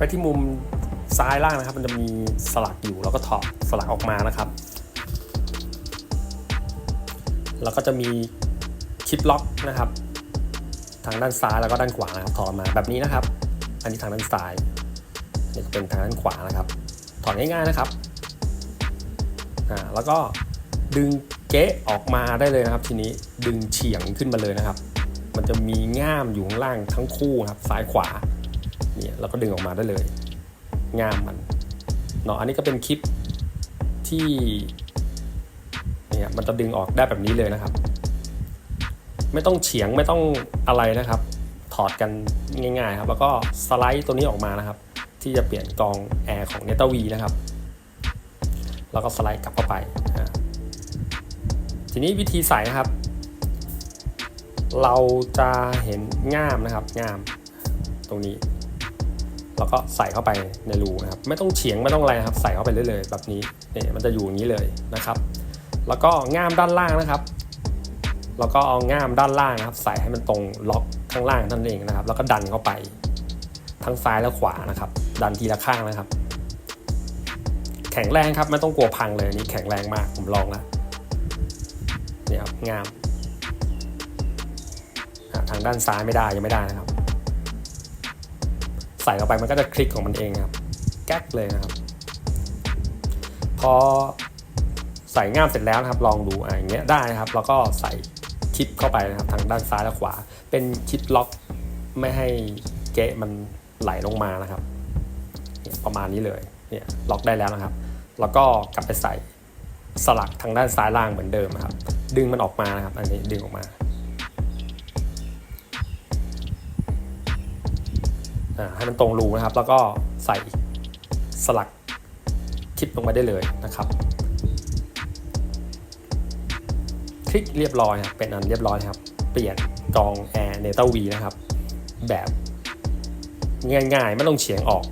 ไปที่มุมซ้ายล่างนะครับ มันจะมีสลักอยู่แล้วก็ถอดสลักออกมานะครับ แล้วก็จะมีคลิปล็อกนะครับ ทางด้านซ้ายแล้วก็ด้านขวานะครับถอดมาแบบนี้นะครับ อันนี้ทางด้านซ้ายนี่เป็นทางด้านขวานะครับ ถอดง่ายๆนะครับอ่าแล้วก็ดึงเก๊ออกมาได้เลยนะครับ ทีนี้ดึงเฉียงขึ้นมาเลยนะครับ มันจะมีง่ามอยู่ข้างล่างทั้งคู่ครับซ้ายขวา เนี่ยเราก็ดึงออกมาได้เลยงามมันเนาะอันนี้ก็เป็นคลิปที่เนี่ยมันจะดึงออกได้แบบนี้เลยนะครับ ไม่ต้องเฉียงไม่ต้องอะไรนะครับ ถอดกันง่ายๆครับ แล้วก็สไลด์ตัวนี้ออกมานะครับ ที่จะเปลี่ยนกองแอร์ของ n e t a v นะครับ แล้วก็สไลด์กลับเข้าไปอ่าทีนี้วิธีใส่นะครับ เราจะเห็นง่ามนะครับง่ามตรงนี้ แล้วก็ใส่เข้าไปในรูนะครับไม่ต้องเฉียงไม่ต้องอะไรนะครับ ใส่เข้าไปเรื่อยๆแบบนี้เนี่ยมันจะอยู่อย่างนี้เลยนะครับ แล้วก็ง่ามด้านล่างนะครับ แล้วก็เอาง่ามด้านล่างนะครับ ใส่ให้มันตรงล็อกข้างล่างนั่นเองนะครับ แล้วก็ดันเข้าไปทั้งซ้ายและขวานะครับ ดันทีละข้างนะครับ แข็งแรงครับไม่ต้องกลัวพังเลยอันนี้แข็งแรงมากผมลองแล้วเนี่ยครับง่ามทางด้านซ้ายไม่ได้ยังไม่ได้นะครับ ส่เข้าไปมันก็จะคลิกของมันเองครับ แก๊กเลยนะครับ พอใส่ง่ามเสร็จแล้วนะครับ ลองดูอะอย่างเงี้ยได้นะครับ แล้วก็ใส่ชิปเข้าไปนะครับทางด้านซ้ายและขวา เป็นชิปล็อกไม่ให้เกะมันไหลลงมานะครับประมาณนี้เลยเนี่ยล็อกได้แล้วนะครับ แล้วก็กลับไปใส่สลักทางด้านซ้ายล่างเหมือนเดิมครับ ดึงมันออกมานะครับ อันนี้ดึงออกมา ให้มันตรงรูนะครับ แล้วก็ใส่สลักคลิปลงไปได้เลยนะครับ คลิกเรียบร้อยครับเป็นอันเรียบร้อยครับ เปลี่ยนกรองแอร์เนเต้าวีนะครับ แบบง่ายๆ ไม่ต้องเฉียงออก